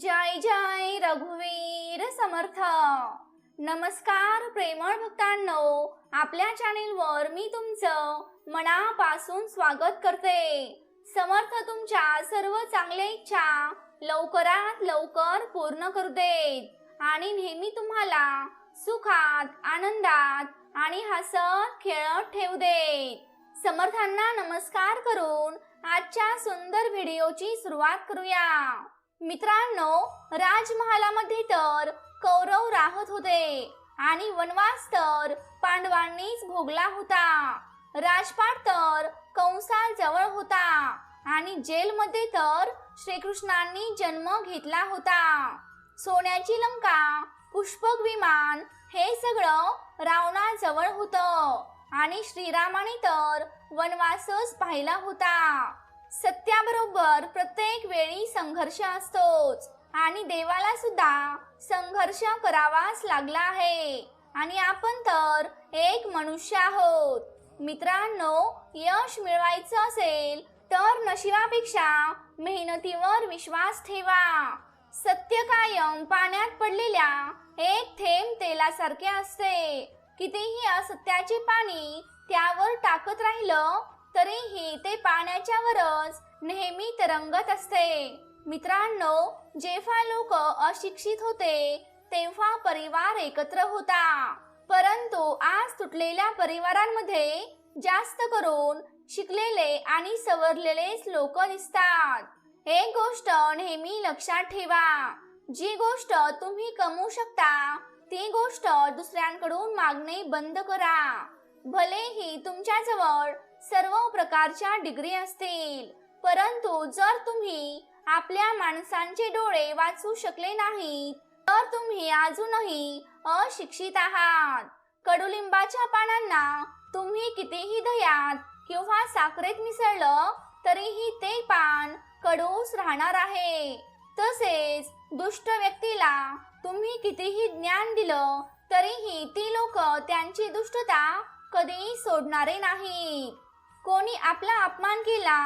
जय जय रघुवीर समर्थ. नमस्कार प्रेमळ भक्तांनो आपल्या चॅनेलवर मी तुमचं मनापासून स्वागत करते. समर्थ तुमच्या सर्व चांगल्या इच्छा लवकरात लवकर पूर्ण करू देत आणि नेहमी तुम्हाला सुखात आनंदात आणि हसत खेळत ठेवू देत. समर्थांना नमस्कार करून आजच्या सुंदर व्हिडिओची सुरुवात करूया. मित्रांनो राजमहालामध्ये तर कौरव राहत होते आणि वनवास तर पांडवांनीच भोगला होता. राजपाट तर कंसाजवळ होता आणि जेलमध्ये तर श्रीकृष्णांनी जन्म घेतला होता. सोन्याची लंका पुष्पक विमान हे सगळं रावणाजवळ होतं आणि श्रीरामाने तर वनवासच पाहिला होता. सत्याबरोबर प्रत्येक वेळी संघर्ष असतोच. आणि देवाला सुद्धा संघर्ष करावाच लागला आहे. आणि आपण तर एक मनुष्य आहोत. मित्रांनो यश मिळवायचं असेल तर नशिबापेक्षा मेहनतीवर विश्वास ठेवा. सत्य कायम पाण्यात पडलेल्या एक थेंब तेलासारखे असते. कितीही असत्याचे पाणी त्यावर टाकत राहिलं तरीही ते पाण्याच्या वरच नेहमी तरंगत असते. मित्रांनो जेव्हा लोक अशिक्षित होते तेव्हा परिवार एकत्र होता. परंतु आज तुटलेल्या परिवारांमध्ये जास्त करून शिकलेले आणि सवरलेलेच लोक दिसतात. एक गोष्ट नेहमी लक्षात ठेवा जी गोष्ट तुम्ही कमवू शकता ती गोष्ट दुसऱ्यांकडून मागणे बंद करा. भलेही तुमच्याजवळ सर्व प्रकारच्या डिग्री असतील. परंतु जर तुम्ही आपल्या माणसांचे डोळे वाचू शकले नाहीत तर तुम्ही अजूनही अशिक्षित आहात. कडुलिंबाच्या पानांना तुम्ही कितीही दह्यात किंवा साखरेत मिसळलं तरीही ते पान कडूस राहणार आहे. तसेच दुष्ट व्यक्तीला तुम्ही कितीही ज्ञान दिलं तरीही ती लोक त्यांची दुष्टता कधीही सोडणारे नाहीत. कोणी आपला अपमान केला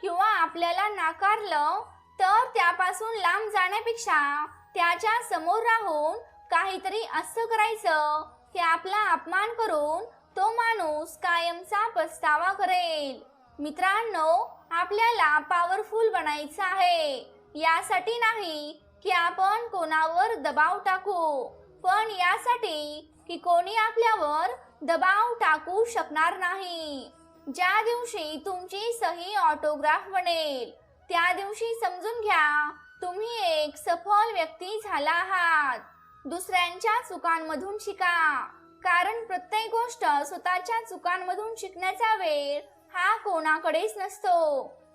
किंवा आपल्याला नाकारलं तर त्यापासून लांब जाण्यापेक्षा त्याच्यासमोर राहून काहीतरी असं करायचं की आपला अपमान करून तो माणूस कायमचा पस्तावा करेल. मित्रांनो आपल्याला पॉवरफुल बनायचं आहे. यासाठी नाही की आपण कोणावर दबाव टाकू पण यासाठी की कोणी आपल्यावर दबाव टाकू शकणार नाही. ज्या दिवशी तुमची सही ऑटोग्राफ बनेल त्या दिवशी समजून घ्या तुम्ही एक सफल व्यक्ती झाला आहात. दुसऱ्यांच्या चुकांमधून शिका. कारण प्रत्येक गोष्ट स्वतःच्या चुकांमधून शिकण्याचा वेळ हा कोणाकडेच नसतो.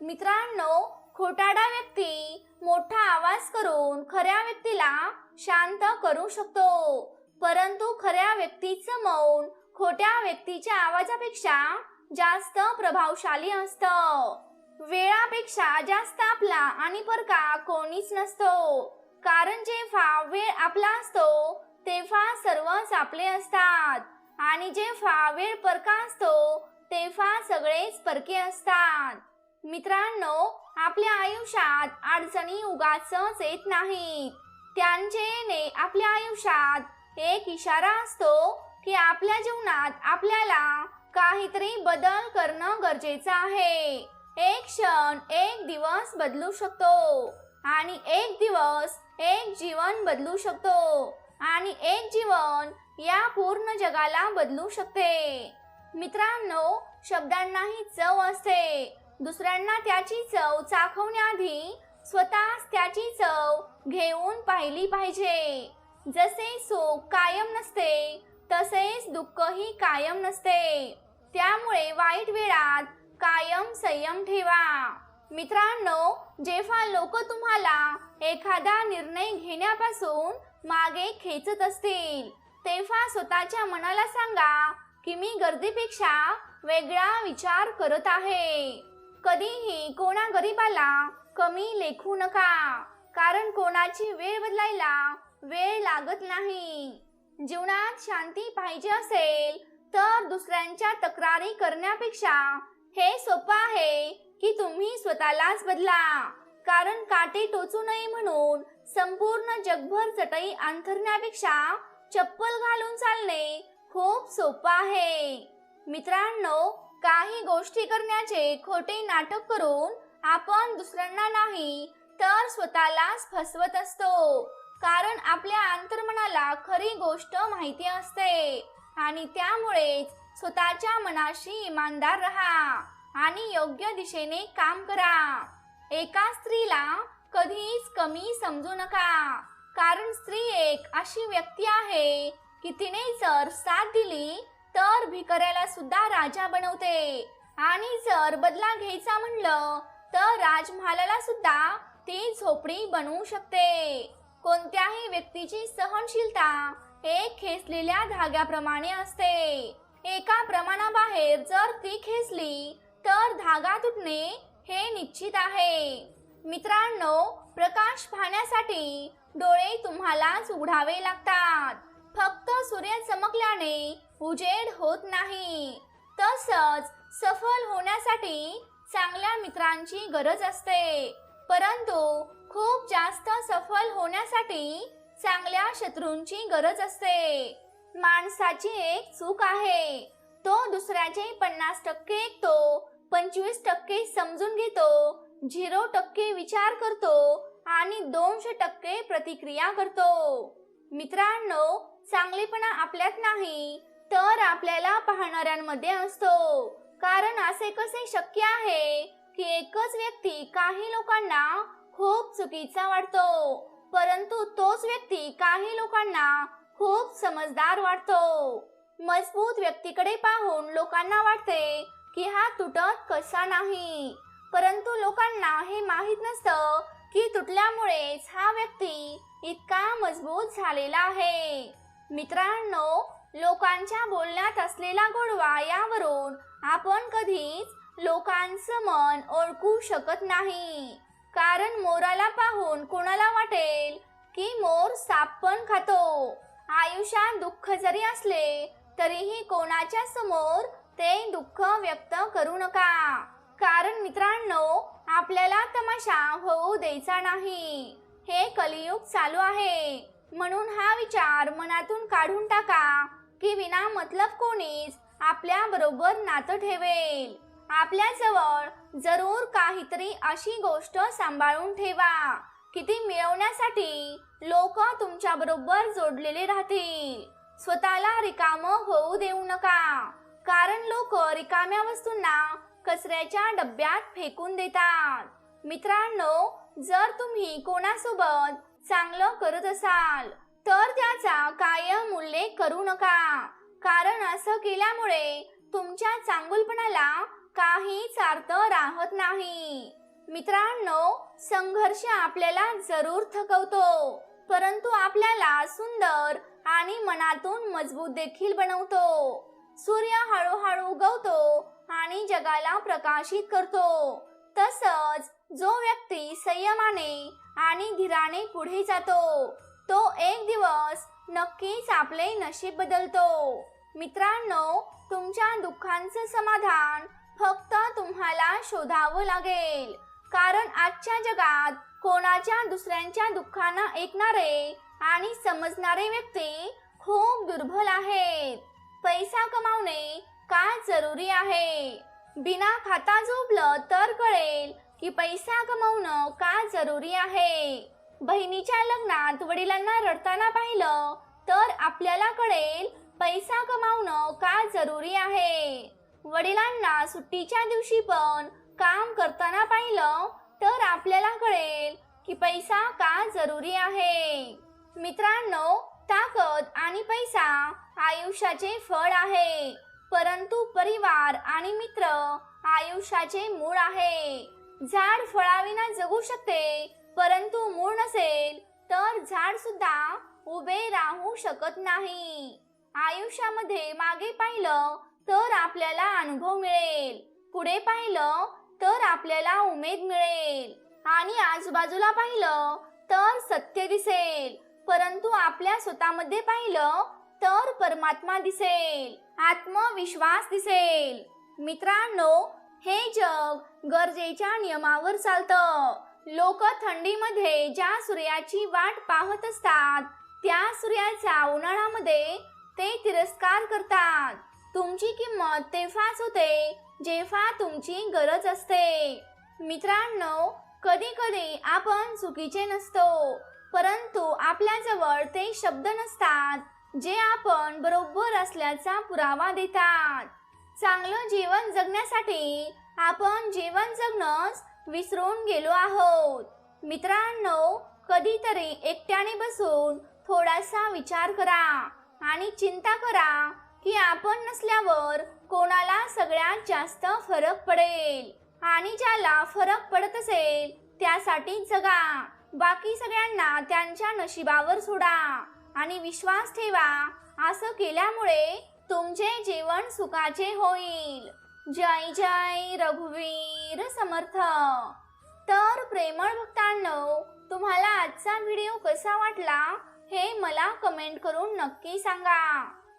मित्रांनो खोटाडा व्यक्ती मोठा आवाज करून खऱ्या व्यक्तीला शांत करू शकतो. परंतु खऱ्या व्यक्तीचं मौन खोट्या व्यक्तीच्या आवाजापेक्षा जास्त प्रभावशाली असतं. वेळापेक्षा जास्त आपला आणि परका कोणीच नसतो. कारण जेव्हा वेळ आपला असतो तेव्हा सर्वच आपले असतात. आणि जेव्हा वेळ परका असतो तेव्हा सगळेच परके असतात. मित्रांनो आपल्या आयुष्यात अडचणी उगाचच येत नाहीत. त्यांचे येणे आपल्या आयुष्यात एक इशारा असतो की आपल्या जीवनात आपल्याला काहीतरी बदल करणं गरजेचं आहे. एक क्षण एक दिवस बदलू शकतो. आणि एक दिवस एक जीवन बदलू शकतो. आणि एक जीवन या पूर्ण जगाला बदलू शकते. मित्रांनो शब्दांनाही चव असते. दुसऱ्यांना त्याची चव चाखवण्याआधी स्वतःच त्याची चव घेऊन पाहिली पाहिजे. जसे सुख कायम नसते तसेच दुःखही कायम नसते. त्यामुळे वाईट वेळात कायम संयम ठेवा. मित्रांनो जेव्हा लोक तुम्हाला एखादा निर्णय घेण्यापासून मागे खेचत असतील तेव्हा स्वतःच्या मनाला सांगा की मी गर्दीपेक्षा वेगळा विचार करत आहे. कधीही कोणा गरीबाला कमी लेखू नका कारण कोणाची वेळ बदलायला वेळ लागत नाही. जीवनात शांती पाहिजे असेल तर दुसऱ्यांच्या तक्रारी करण्यापेक्षा हे सोपं आहे की तुम्ही स्वतःलाच बदला. कारण काटे टोचू नये म्हणून संपूर्ण जगभर चटई अंथरण्यापेक्षा चप्पल घालून चालणे खूप सोपं आहे. मित्रांनो काही गोष्टी करण्याचे खोटे नाटक करून आपण दुसऱ्यांना नाही तर स्वतःलाच फसवत असतो. कारण आपल्या अंतर्मनाला खरी गोष्ट माहिती असते. आणि त्यामुळेच स्वतःच्या मनाशी इमानदार राहा आणि योग्य दिशेने काम करा. एका स्त्रीला कधीच कमी समजू नका. कारण स्त्री एक अशी व्यक्ती आहे की तिने जर साथ दिली तर भिकऱ्याला सुद्धा राजा बनवते. आणि जर बदला घ्यायचा म्हणलं तर राजमहालाला सुद्धा ती झोपडी बनवू शकते. कोणत्याही व्यक्तीची सहनशीलता एक खेचलेल्या धाग्याप्रमाणे असते. एका प्रमाणाबाहेर जर ती खेचली तर धागा तुटणे हे निश्चित आहे. मित्रांनो प्रकाश पाहण्यासाठी डोळे तुम्हालाच उघडावे लागतात. फक्त सूर्य चमकल्याने उजेड होत नाही. तसंच सफल होण्यासाठी चांगल्या मित्रांची गरज असते. परंतु खूप जास्त सफल होण्यासाठी चांगल्या शत्रूंची गरज असते. माणसाची एक चूक आहे. तो दुसऱ्याचे पन्नास टक्के ऐकतो पंचवीस टक्के समजून घेतो झिरो टक्के विचार करतो आणि दोनशे टक्के प्रतिक्रिया करतो. मित्रांनो चांगलेपणा आपल्यात नाही तर आपल्याला पाहणाऱ्यांमध्ये असतो. कारण असे कसे शक्य आहे? की एकच व्यक्ती काही लोकांना खूप चुकीचा वाटतो परंतु तोच व्यक्ती काही लोकांना खूप समजदार वाटतो. मजबूत व्यक्तीकडे पाहून लोकांना वाटते की हा तुटत कसा नाही परंतु लोकांना हे माहीत नसतं की तुटल्यामुळेच हा व्यक्ती इतका मजबूत झालेला आहे. मित्रांनो लोकांच्या बोलण्यात असलेला गोडवा यावरून आपण कधीच लोकांचं मन ओळखू शकत नाही. कारण मोराला पाहून कोणाला वाटेल की मोर साप पण खातो. आयुष्यात दुःख जरी असले तरीही कोणाच्या समोर ते दुःख व्यक्त करू नका. कारण मित्रांनो आपल्याला तमाशा होऊ द्यायचा नाही. हे कलियुग चालू आहे. म्हणून हा विचार मनातून काढून टाका की विना मतलब कोणीच आपल्या बरोबर नातं ठेवेल. आपल्याजवळ जरूर काहीतरी अशी गोष्ट सांभाळून ठेवा. की ती मिळवण्यासाठी लोक तुमच्या बरोबर जोडलेले राहतील. स्वतःला रिकाम होऊ देऊ नका. कारण लोक रिकाम्या वस्तूंना कचऱ्याच्या डब्यात फेकून देतात. मित्रांनो जर तुम्ही कोणासोबत चांगलं करत असाल तर त्याचा कायम उल्लेख करू नका. कारण असं केल्यामुळे तुमच्या चांगुलपणाला काहीच अर्थ राहत नाही. मित्रांनो संघर्ष आपल्याला जरूर थकवतो परंतु आपल्याला सुंदर आणि मनातून मजबूत देखील बनवतो. सूर्य हळूहळू उगवतो आणि जगाला प्रकाशित करतो. तसंच जो व्यक्ती संयमाने आणि धीराने पुढे जातो तो एक दिवस नक्कीच आपले नशीब बदलतो. मित्रांनो तुमच्या दुःखांचं समाधान फक्त तुम्हाला शोधावं लागेल. कारण आजच्या जगात कोणाच्या दुसऱ्यांच्या दुःखांना ऐकणारे आणि समजणारे व्यक्ती खूप दुर्बल आहेत. पैसा कमावणे का जरुरी आहे? बिना खाता झोपलं तर कळेल की पैसा कमावणं का जरुरी आहे. बहिणीच्या लग्नात वडिलांना रडताना पाहिलं तर आपल्याला कळेल पैसा कमावणं का जरुरी आहे. वडिलांना सुट्टीच्या दिवशी पण काम करताना पाहिलं तर आपल्याला कळेल की पैसा का जरुरी आहे. मित्रांनो ताकद आणि पैसा आयुष्याचे फळ आहे. परंतु परिवार आणि मित्र आयुष्याचे मूळ आहे. झाड फळाविना जगू शकते परंतु मूळ नसेल तर झाड सुद्धा उभे राहू शकत नाही. आयुष्यामध्ये मागे पाहिलं तर आपल्याला अनुभव मिळेल. पुढे पाहिलं तर आपल्याला उमेद मिळेल. आणि आजूबाजूला पाहिलं तर सत्य दिसेल. परंतु आपल्या स्वतःमध्ये पाहिलं तर परमात्मा दिसेल. आत्मविश्वास दिसेल. मित्रांनो हे जग गरजेच्या नियमावर चालतं. लोक थंडीमध्ये ज्या सूर्याची वाट पाहत असतात त्या सूर्याचा उन्हाळ्यामध्ये ते तिरस्कार करतात. तुमची किंमत तेव्हाच होते जेव्हा तुमची गरज असते. मित्रांनो कधी कधी आपण चुकीचे नसतो परंतु आपल्याजवळ ते शब्द नसतात जे आपण बरोबर असल्याचा पुरावा देतात. चांगलं जीवन जगण्यासाठी आपण जीवन जगणंच विसरून गेलो आहोत. मित्रांनो कधीतरी एकट्याने बसून थोडासा विचार करा आणि चिंता करा. की आपण नसल्यावर कोणाला सगळ्यात जास्त फरक पडेल आणि ज्याला फरक पडत असेल त्यासाठी जगा. बाकी सगळ्यांना त्यांच्या नशिबावर सोडा आणि विश्वास ठेवा. असं केल्यामुळे तुमचे जीवन सुखाचे होईल. जय जय रघुवीर समर्थ. तर प्रेमळ भक्तांनो तुम्हाला आजचा व्हिडिओ कसा वाटला हे मला कमेंट करून नक्की सांगा.